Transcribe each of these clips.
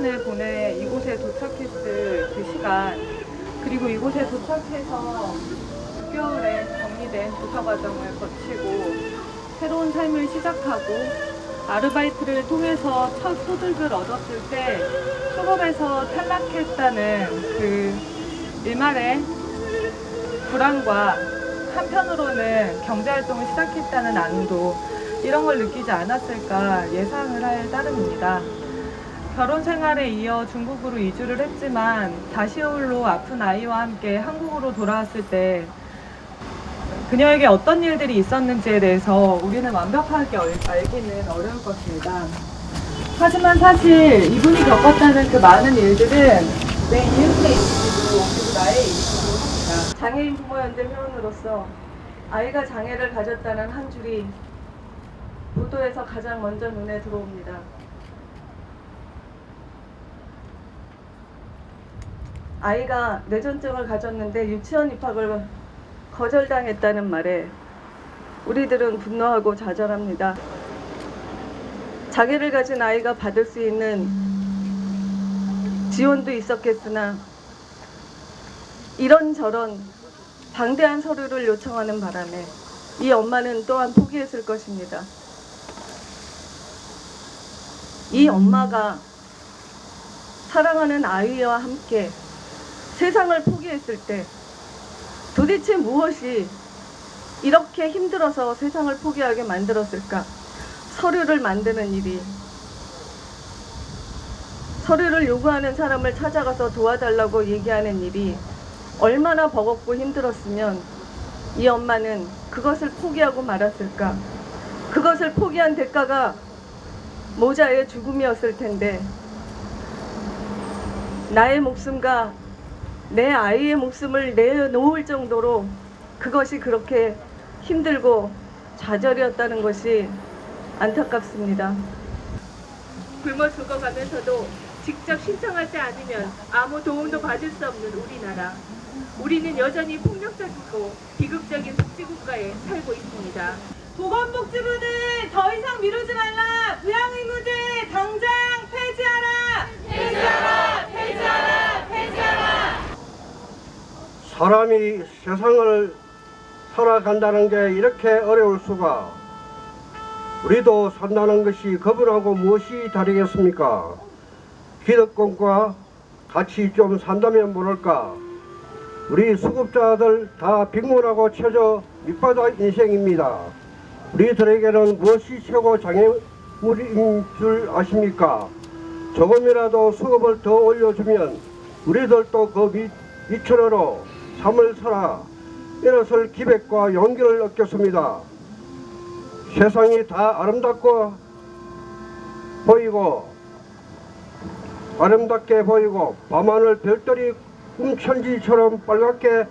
전에 이곳에 도착했을 그 시간 그리고 이곳에 도착해서 6개월의 정리된 조사 과정을 거치고 새로운 삶을 시작하고 아르바이트를 통해서 첫 소득을 얻었을 때 수급에서 탈락했다는 그 일말의 불안과 한편으로는 경제활동을 시작했다는 안도 이런 걸 느끼지 않았을까 예상을 할 따름입니다. 결혼 생활에 이어 중국으로 이주를 했지만 다시 홀로 아픈 아이와 함께 한국으로 돌아왔을 때 그녀에게 어떤 일들이 있었는지에 대해서 우리는 완벽하게 얼- 알기는 어려울 것입니다. 하지만 사실 이분이 겪었다는 그 많은 일들은 내 이웃의 일이고 그리고 나의 일이기도 합니다. 장애인 부모 연대 회원으로서 아이가 장애를 가졌다는 한 줄이 보도에서 가장 먼저 눈에 들어옵니다. 아이가 뇌전증을 가졌는데 유치원 입학을 거절당했다는 말에 우리들은 분노하고 좌절합니다. 장애를 가진 아이가 받을 수 있는 지원도 있었겠으나 이런저런 방대한 서류를 요청하는 바람에 이 엄마는 또한 포기했을 것입니다. 이 엄마가 사랑하는 아이와 함께 세상을 포기했을 때 도대체 무엇이 이렇게 힘들어서 세상을 포기하게 만들었을까? 서류를 만드는 일이 서류를 요구하는 사람을 찾아가서 도와달라고 얘기하는 일이 얼마나 버겁고 힘들었으면 이 엄마는 그것을 포기하고 말았을까? 그것을 포기한 대가가 모자의 죽음이었을 텐데 나의 목숨과 내 아이의 목숨을 내놓을 정도로 그것이 그렇게 힘들고 좌절이었다는 것이 안타깝습니다. 굶어 죽어가면서도 직접 신청하지 않으면 아무 도움도 받을 수 없는 우리나라. 우리는 여전히 폭력적이고 비극적인 복지국가에 살고 있습니다. 보건복지부는 더 이상 미루지 말라. 부양의무제 당장 폐지하라. 사람이 세상을 살아간다는 게 이렇게 어려울 수가 우리도 산다는 것이 겁을하고 무엇이 다르겠습니까? 기득권과 같이 좀 산다면 모를까 우리 수급자들 다 빅문하고 쳐져 밑바닥 인생입니다. 우리들에게는 무엇이 최고 장애물인 줄 아십니까? 조금이라도 수급을 더 올려주면 우리들도 그 밑, 밑으로 삶을 살아 일어설 기백과 용기를 얻겠습니다. 세상이 다 아름답고 보이고 아름답게 보이고 밤하늘 별들이 꿈천지처럼 빨갛게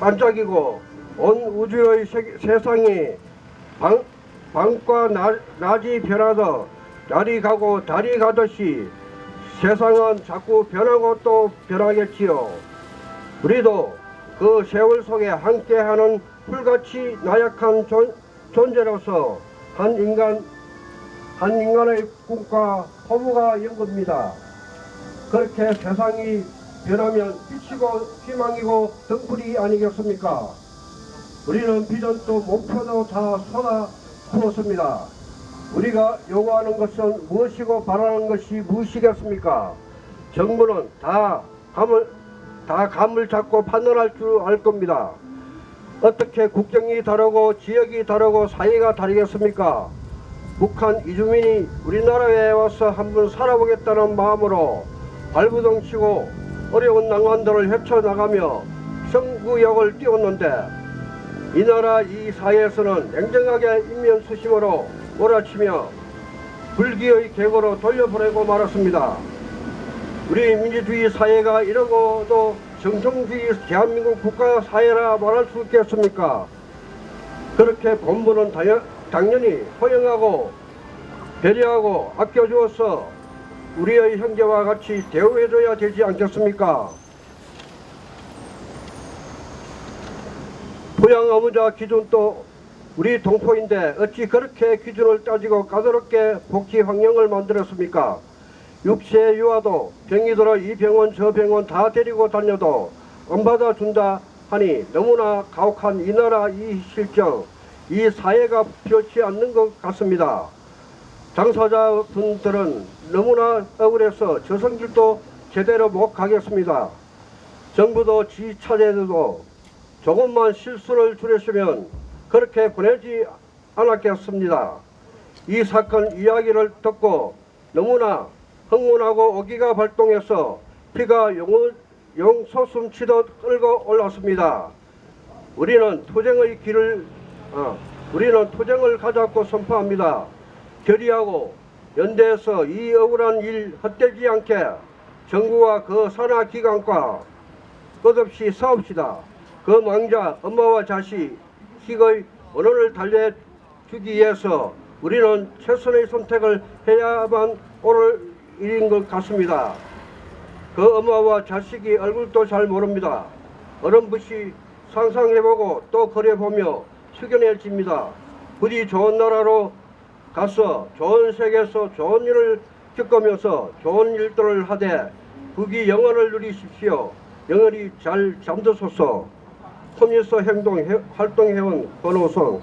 반짝이고 온 우주의 세, 세상이 방, 밤과 날, 낮이 변하듯 날이 가고 달이 가듯이 세상은 자꾸 변하고 또 변하겠지요. 우리도 그 세월 속에 함께하는 풀같이 나약한 존, 존재로서 한 인간 한 인간의 꿈과 포부가 연겁니다. 그렇게 세상이 변하면 빛이고 희망이고 등불이 아니겠습니까? 우리는 비전도 목표도 다 쏟아 부었습니다. 우리가 요구하는 것은 무엇이고 바라는 것이 무엇이겠습니까? 정부는 다 감을 다 감을 잡고 판단할 줄 알 겁니다. 어떻게 국경이 다르고 지역이 다르고 사회가 다르겠습니까? 북한 이주민이 우리나라에 와서 한번 살아보겠다는 마음으로 발부둥 치고 어려운 난관들을 헤쳐나가며 성구역을 띄웠는데 이 나라 이 사회에서는 냉정하게 인면 수심으로 몰아치며 불기의 객으로 돌려보내고 말았습니다. 우리 민주주의 사회가 이러고도 정통주의 대한민국 국가 사회라 말할 수 있겠습니까? 그렇게 본부는 당연, 당연히 허용하고 배려하고 아껴주어서 우리의 형제와 같이 대우해줘야 되지 않겠습니까? 부양 의무자 기준도 우리 동포인데 어찌 그렇게 기준을 따지고 까다롭게 복지 환경을 만들었습니까? 육체 유아도 병이 들어 이 병원 저 병원 다 데리고 다녀도 안 받아준다 하니 너무나 가혹한 이 나라 이 실정 이 사회가 필요치 않는 것 같습니다. 당사자분들은 너무나 억울해서 저성길도 제대로 못 가겠습니다. 정부도 지 차례도 조금만 실수를 줄였으면 그렇게 보내지 않았겠습니다. 이 사건 이야기를 듣고 너무나 흥분하고 오기가 발동해서 피가 용, 용솟음 치듯 끌고 올랐습니다. 우리는 투쟁의 길을 어, 우리는 투쟁을 가졌고 선포합니다. 결의하고 연대해서 이 억울한 일 헛되지 않게 정부와 그 산하 기관과 끝없이 싸웁시다. 그 망자 엄마와 자식 의 원혼을 달래주기 위해서 우리는 최선의 선택을 해야만 옳을 일인 것 같습니다. 그 엄마와 자식이 얼굴도 잘 모릅니다. 어렴풋이 상상해보고 또 그려보며 숙연해 집니다. 부디 좋은 나라로 가서 좋은 세계에서 좋은 일을 겪으면서 좋은 일들을 하되 부귀 영원을 누리십시오. 영원히 잘 잠드소서. 코미스 행동 해- 활동회원 권호성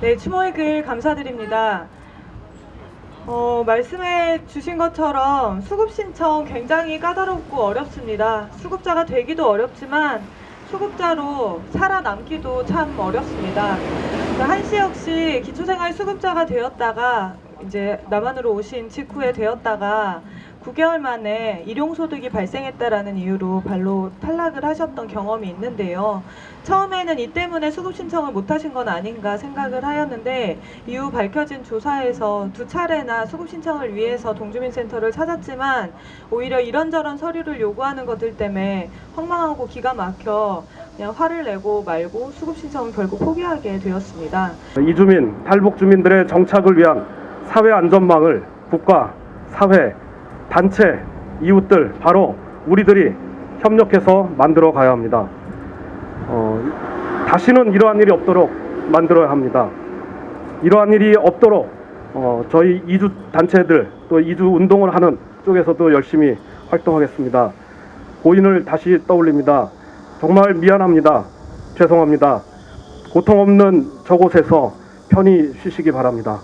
네, 추모의 글 감사드립니다. 어, 말씀해 주신 것처럼 수급 신청 굉장히 까다롭고 어렵습니다. 수급자가 되기도 어렵지만 수급자로 살아남기도 참 어렵습니다. 그 한씨 역시 기초생활 수급자가 되었다가 이제 남한으로 오신 직후에 되었다가 9개월 만에 일용소득이 발생했다라는 이유로 발로 탈락을 하셨던 경험이 있는데요. 처음에는 이 때문에 수급 신청을 못 하신 건 아닌가 생각을 하였는데 이후 밝혀진 조사에서 두 차례나 수급 신청을 위해서 동주민 센터를 찾았지만 오히려 이런저런 서류를 요구하는 것들 때문에 황망하고 기가 막혀 그냥 화를 내고 말고 수급 신청을 결국 포기하게 되었습니다. 이주민, 탈북 주민들의 정착을 위한 사회 안전망을 국가, 사회, 단체, 이웃들, 바로 우리들이 협력해서 만들어 가야 합니다. 어, 다시는 이러한 일이 없도록 만들어야 합니다. 이러한 일이 없도록 어, 저희 이주 단체들 또 이주 운동을 하는 쪽에서도 열심히 활동하겠습니다. 고인을 다시 떠올립니다. 정말 미안합니다. 죄송합니다. 고통 없는 저곳에서 편히 쉬시기 바랍니다.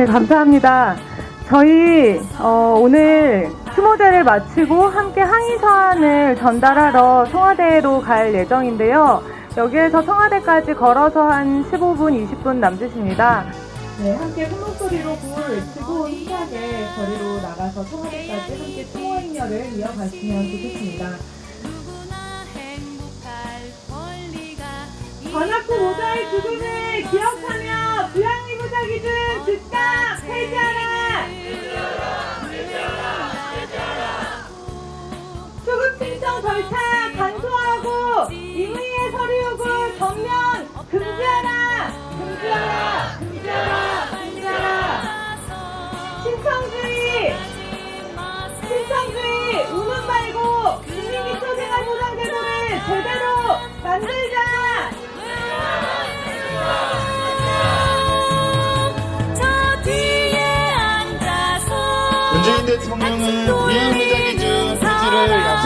네, 감사합니다. 저희 어, 오늘 추모제를 마치고 함께 항의 서한을 전달하러 청와대로 갈 예정인데요. 여기에서 청와대까지 걸어서 한 15분, 20분 남짓입니다. 네, 함께 큰 목소리로 구호를 외치고 힘차게 거리로 나가서 청와대까지 함께 추모 행렬을 이어가시면 좋겠습니다. 누구나 행복할 권리가 관악구 모자의 죽음을 기억하며 부양의 무자 기준 즉각 폐지하라! 수급 신청 절차 간소화하고 임의의 서류 요구 전면 금지하라! 금지하라! 금지하라! 금지하라! 신청주의! 신청주의! 우문 말고 국민기초생활보장제도를 제대로 만들자! 대통령은 비행무자 기준 폐지를